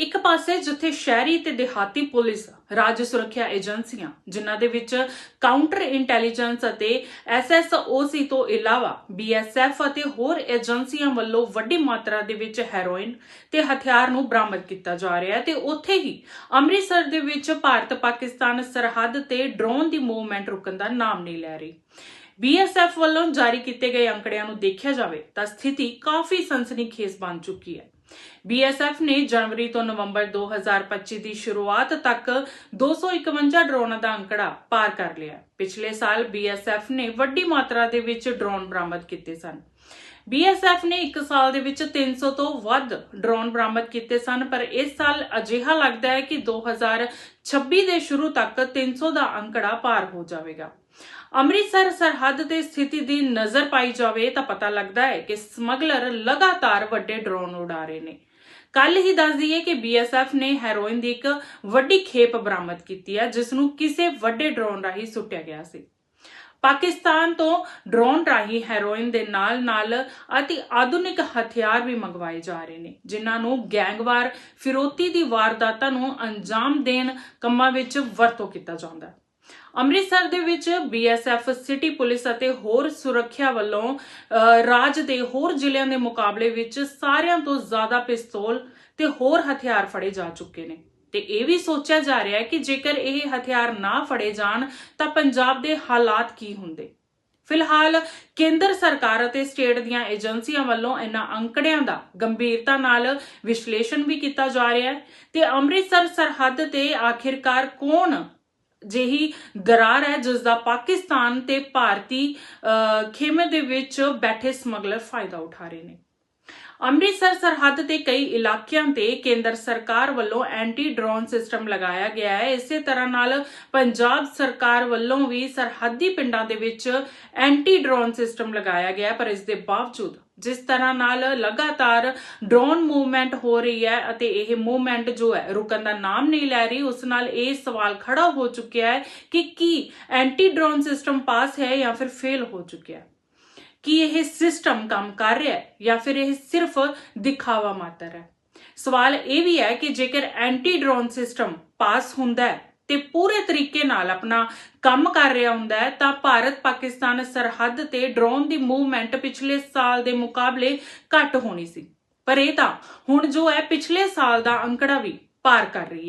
ਇੱਕ ਪਾਸੇ ਜਿੱਥੇ ਸ਼ਹਿਰੀ ਤੇ ਦਿਹਾਤੀ ਪੁਲਿਸ, ਰਾਜ ਸੁਰੱਖਿਆ ਏਜੰਸੀਆਂ, ਜਿਨ੍ਹਾਂ ਦੇ ਵਿੱਚ ਕਾਊਂਟਰ ਇੰਟੈਲੀਜੈਂਸ ਅਤੇ ਐਸਐਸਓਸੀ ਤੋਂ ਇਲਾਵਾ ਬੀਐਸਐਫ ਅਤੇ ਹੋਰ ਏਜੰਸੀਆਂ ਵੱਲੋਂ ਵੱਡੀ ਮਾਤਰਾ ਦੇ ਵਿੱਚ ਹੈਰੋਇਨ ਤੇ ਹਥਿਆਰ ਨੂੰ ਬਰਾਮਦ ਕੀਤਾ ਜਾ ਰਿਹਾ ਹੈ ਤੇ ਉੱਥੇ ਹੀ ਅੰਮ੍ਰਿਤਸਰ ਦੇ ਵਿੱਚ ਭਾਰਤ ਪਾਕਿਸਤਾਨ ਸਰਹੱਦ ਤੇ ਡਰੋਨ ਦੀ ਮੂਵਮੈਂਟ ਰੁਕਣ ਦਾ ਨਾਮ ਨਹੀਂ ਲੈ ਰਹੀ। ਬੀਐਸਐਫ ਵੱਲੋਂ ਜਾਰੀ ਕੀਤੇ ਗਏ ਅੰਕੜਿਆਂ ਨੂੰ ਦੇਖਿਆ ਜਾਵੇ ਤਾਂ ਸਥਿਤੀ ਕਾਫੀ ਸਨਸਨੀਖੇਜ਼ ਬਣ ਚੁੱਕੀ ਹੈ। ਬੀਐਸਐਫ ਨੇ ਜਨਵਰੀ ਤੋਂ ਨਵੰਬਰ 2025 ਦੀ ਸ਼ੁਰੂਆਤ ਤੱਕ 251 ਡਰੋਨਾਂ ਦਾ ਅੰਕੜਾ ਪਾਰ ਕਰ ਲਿਆ। ਪਿਛਲੇ ਸਾਲ ਬੀਐਸਐਫ ਨੇ ਵੱਡੀ ਮਾਤਰਾ ਦੇ ਵਿੱਚ ਡਰੋਨ ਬਰਾਮਦ ਕੀਤੇ ਸਨ। ਬੀਐਸਐਫ ਨੇ 1 ਸਾਲ ਦੇ ਵਿੱਚ 300 ਤੋਂ ਵੱਧ ਡਰੋਨ ਬਰਾਮਦ ਕੀਤੇ ਸਨ, ਪਰ ਇਸ ਸਾਲ ਅਜਿਹਾ ਲੱਗਦਾ ਹੈ ਕਿ 2026 ਦੇ ਸ਼ੁਰੂ ਤੱਕ 300 ਦਾ ਅੰਕੜਾ ਪਾਰ ਹੋ ਜਾਵੇਗਾ। ਅੰਮ੍ਰਿਤਸਰ ਸਰਹੱਦ ਤੇ ਸਥਿਤੀ ਦੀ ਨਜ਼ਰ ਪਾਈ ਜਾਵੇ ਤਾਂ ਪਤਾ ਲੱਗਦਾ ਹੈ ਕਿ ਸਮਗਲਰ ਲਗਾਤਾਰ ਵੱਡੇ ਡਰੋਨ ਉਡਾ ਰਹੇ ਨੇ। ਕੱਲ ਹੀ ਦੱਸ ਦਈਏ ਕਿ ਬੀਐਸਐਫ ਨੇ ਹੈਰੋਇਨ ਦੀ ਇੱਕ ਵੱਡੀ ਖੇਪ ਬਰਾਮਦ ਕੀਤੀ ਹੈ, ਜਿਸ ਨੂੰ ਕਿਸੇ ਵੱਡੇ ਡਰੋਨ ਰਾਹੀਂ ਸੁੱਟਿਆ ਗਿਆ ਸੀ। ਪਾਕਿਸਤਾਨ ਤੋਂ ਡਰੋਨ ਰਾਹੀਂ ਹੈਰੋਇਨ ਦੇ ਨਾਲ-ਨਾਲ ਅਤੀ ਆਧੁਨਿਕ ਹਥਿਆਰ ਵੀ ਮੰਗਵਾਏ ਜਾ ਰਹੇ ਨੇ ਜਿਨ੍ਹਾਂ ਨੂੰ ਗੈਂਗਵਾਰ ਫਿਰੋਤੀ ਦੀ ਵਾਰਦਾਤਾਂ ਨੂੰ ਅੰਜਾਮ ਦੇਣ ਕੰਮਾਂ ਵਿੱਚ ਵਰਤੋਂ ਕੀਤਾ ਜਾਂਦਾ ਹੈ। ਅੰਮ੍ਰਿਤਸਰ ਦੇ ਵਿੱਚ ਬੀਐਸਐਫ ਸਿਟੀ ਪੁਲਿਸ ਅਤੇ ਹੋਰ ਸੁਰੱਖਿਆ ਵੱਲੋਂ ਅਹ, ਰਾਜ ਦੇ ਹੋਰ ਜ਼ਿਲ੍ਹਿਆਂ ਦੇ ਮੁਕਾਬਲੇ ਵਿੱਚ ਸਾਰਿਆਂ ਤੋਂ ਜ਼ਿਆਦਾ ਪਿਸਤੌਲ ਤੇ ਹੋਰ ਹਥਿਆਰ ਫੜੇ ਜਾ ਚੁੱਕੇ ਨੇ। ਤੇ ਇਹ ਵੀ ਸੋਚਿਆ ਜਾ ਰਿਹਾ ਹੈ ਕਿ ਜੇਕਰ ਇਹ ਹਥਿਆਰ ਨਾ ਫੜੇ ਜਾਣ, ਤਾਂ ਪੰਜਾਬ ਦੇ ਹਾਲਾਤ ਕੀ ਹੁੰਦੇ? ਫਿਲਹਾਲ ਕੇਂਦਰ ਸਰਕਾਰ ਅਤੇ ਸਟੇਟ ਦੀਆਂ ਏਜੰਸੀਆਂ ਵੱਲੋਂ ਇਹਨਾਂ ਅੰਕੜਿਆਂ ਦਾ ਗੰਭੀਰਤਾ ਨਾਲ ਵਿਸ਼ਲੇਸ਼ਣ ਵੀ ਕੀਤਾ ਜਾ ਰਿਹਾ ਹੈ ਤੇ ਅੰਮ੍ਰਿਤਸਰ ਸਰਹੱਦ ਤੇ ਆਖਿਰਕਾਰ ਕੌਣ ਜਿਹੀ ਦਰਾਰ ਹੈ ਜਿਸ ਦਾ ਪਾਕਿਸਤਾਨ ਤੇ ਭਾਰਤੀ ਖੇਮੇ ਦੇ ਵਿੱਚ ਬੈਠੇ ਸਮਗਲਰ ਫਾਇਦਾ ਉਠਾ ਰਹੇ ਨੇ? ਅੰਮ੍ਰਿਤਸਰ ਸਰਹੱਦ ਤੇ ਕਈ ਇਲਾਕਿਆਂ ਤੇ ਕੇਂਦਰ ਸਰਕਾਰ ਵੱਲੋਂ ਐਂਟੀ ਡਰੋਨ ਸਿਸਟਮ ਲਗਾਇਆ ਗਿਆ ਹੈ। ਇਸੇ ਤਰ੍ਹਾਂ ਨਾਲ ਪੰਜਾਬ ਸਰਕਾਰ ਵੱਲੋਂ ਵੀ ਸਰਹੱਦੀ ਪਿੰਡਾਂ ਦੇ ਵਿੱਚ ਐਂਟੀ ਡਰੋਨ ਸਿਸਟਮ ਲਗਾਇਆ ਗਿਆ ਪਰ ਇਸ ਦੇ ਬਾਵਜੂਦ ਜਿਸ ਤਰ੍ਹਾਂ ਨਾਲ ਲਗਾਤਾਰ ਡਰੋਨ ਮੂਵਮੈਂਟ ਹੋ ਰਹੀ ਹੈ ਅਤੇ ਇਹ ਮੂਵਮੈਂਟ ਜੋ ਹੈ ਰੁਕਣ ਦਾ ਨਾਮ ਨਹੀਂ ਲੈ ਰਹੀ, ਉਸ ਨਾਲ ਇਹ ਸਵਾਲ ਖੜਾ ਹੋ ਚੁੱਕਿਆ ਹੈ ਕਿ ਕੀ ਐਂਟੀ ਡਰੋਨ ਸਿਸਟਮ ਪਾਸ ਹੈ ਜਾਂ ਫਿਰ ਫੇਲ ਹੋ ਚੁੱਕਿਆ ਹੈ। ਕੀ ਇਹ ਸਿਸਟਮ ਕੰਮ ਕਰ ਰਿਹਾ ਹੈ ਜਾਂ ਫਿਰ ਇਹ ਸਿਰਫ ਦਿਖਾਵਾ ਮਾਤਰ ਹੈ। ਸਵਾਲ ਇਹ ਵੀ ਹੈ ਕਿ ਜੇਕਰ ਐਂਟੀ ਡਰੋਨ ਸਿਸਟਮ ਪਾਸ ਹੁੰਦਾ ਹੈ ਤੇ ਪੂਰੇ ਤਰੀਕੇ ਨਾਲ ਆਪਣਾ ਕੰਮ ਕਰ ਰਿਹਾ ਹੁੰਦਾ ਹੈ, ਤਾਂ ਭਾਰਤ ਪਾਕਿਸਤਾਨ ਸਰਹੱਦ ਤੇ ਡਰੋਨ ਦੀ ਮੂਵਮੈਂਟ ਪਿਛਲੇ ਸਾਲ ਦੇ ਮੁਕਾਬਲੇ ਘੱਟ ਹੋਣੀ ਸੀ। ਪਰ ਇਹ ਤਾਂ ਹੁਣ ਜੋ ਹੈ, ਪਿਛਲੇ ਸਾਲ ਦਾ ਅੰਕੜਾ ਵੀ ਪਾਰ ਕਰ ਰਹੀ ਹੈ।